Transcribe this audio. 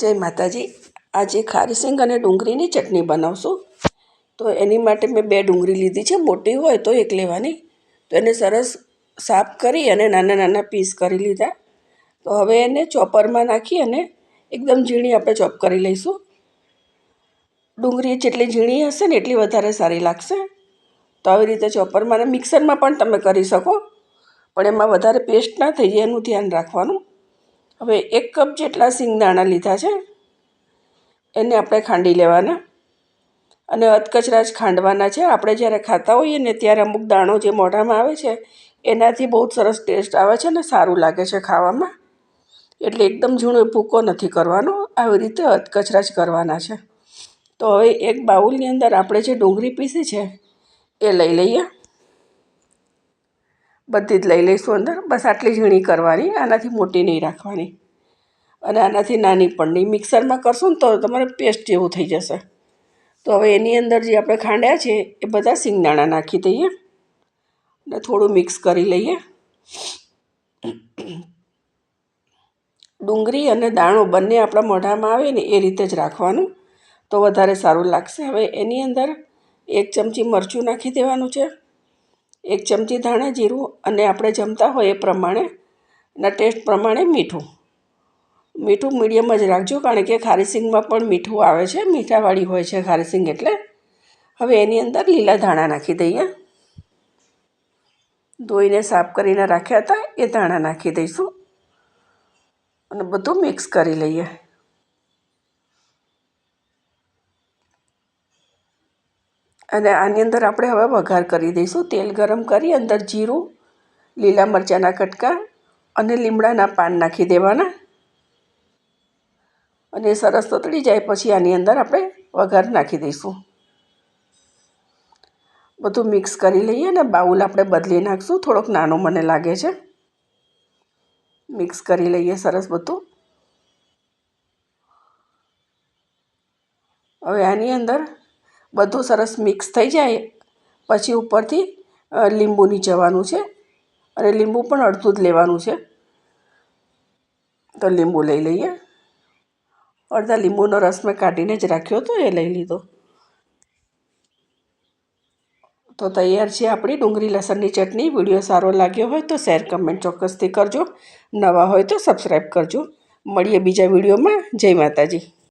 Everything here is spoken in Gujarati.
જય માતાજી. આજે ખારીસિંગ અને ડુંગળીની ચટણી બનાવશું. તો એની માટે મેં બે ડુંગળી લીધી છે. મોટી હોય તો એક લેવાની. તો એને સરસ સાફ કરી અને નાના નાના પીસ કરી લીધા. તો હવે એને ચોપરમાં નાખી અને એકદમ ઝીણી આપણે ચોપ કરી લઈશું. ડુંગળી જેટલી ઝીણી હશે ને એટલી વધારે સારી લાગશે. તો આવી રીતે ચોપરમાં અને મિક્સરમાં પણ તમે કરી શકો. પણ એમાં વધારે પેસ્ટ ના થઈ જાય, એનું ધ્યાન રાખવાનું. હવે એક કપ જેટલા સિંગદાણા લીધા છે, એને આપણે ખાંડી લેવાના. અને અધકચરા જ ખાંડવાના છે. આપણે જ્યારે ખાતા હોઈએ ને ત્યારે અમુક દાણો જે મોઢામાં આવે છે, એનાથી બહુ સરસ ટેસ્ટ આવે છે ને સારું લાગે છે ખાવામાં. એટલે એકદમ ઝીણો ભૂકો નથી કરવાનો. આવી રીતે અધકચરા જ કરવાના છે. તો હવે એક બાઉલની અંદર આપણે જે ડુંગળી પીસી છે, એ લઈ લઈએ. બધી જ લઈ લઈશું અંદર. બસ આટલી ઝીણી કરવાની, આનાથી મોટી નહીં રાખવાની. અને આનાથી નાની પણ નહીં. મિક્સરમાં કરશું ને તો તમારે પેસ્ટ જેવું થઈ જશે. તો હવે એની અંદર જે આપણે ખાંડ્યા છે, એ બધા સિંગદાણા નાખી દઈએ અને થોડું મિક્સ કરી લઈએ. ડુંગળી અને દાણો બંને આપણા મોઢામાં આવે ને, એ રીતે જ રાખવાનું. તો વધારે સારું લાગશે. હવે એની અંદર એક ચમચી મરચું નાખી દેવાનું છે. એક ચમચી ધાણા જીરું અને આપણે જમતા હોય એ પ્રમાણે ના ટેસ્ટ પ્રમાણે મીઠું. મીઠું મીડિયમ જ રાખજો કારણ કે ખારીસિંગમાં પણ મીઠું આવે છે, મીઠાવાળી હોય છે ખારીસિંગ એટલે. હવે એની અંદર લીલા ધાણા નાખી દઈએ. ધોઈને સાફ કરીને રાખ્યા હતા, એ ધાણા નાખી દઈશું. અને બધું મિક્સ કરી લઈએ. અને આની અંદર આપણે હવે વઘાર કરી દઈશું. તેલ ગરમ કરી અંદર જીરું, લીલા મરચાંના કટકા અને લીમડાના પાન નાખી દેવાના. અને સરસ તતડી જાય પછી આની અંદર આપણે વઘાર નાખી દઈશું. બધું મિક્સ કરી લઈએ અને બાઉલ આપણે બદલી નાખશું. થોડોક નાનો મને લાગે છે. મિક્સ કરી લઈએ સરસ બધું. હવે આની અંદર બધું સરસ મિક્સ થઈ જાય. પછી ઉપરથી લીંબુ નીચવાનું છે. અને લીંબુ પણ અડધું જ લેવાનું છે. તો લીંબુ લઈ લઈએ. અડધા લીંબુનો રસ મેં કાઢીને જ રાખ્યો હતો, એ લઈ લીધો. તો તૈયાર છે આપણી ડુંગળી લસણની ચટણી. વીડિયો સારો લાગ્યો હોય તો શેર, કમેન્ટ ચોક્કસથી કરજો. નવા હોય તો સબસ્ક્રાઈબ કરજો. મળીએ બીજા વિડીયોમાં. જય માતાજી.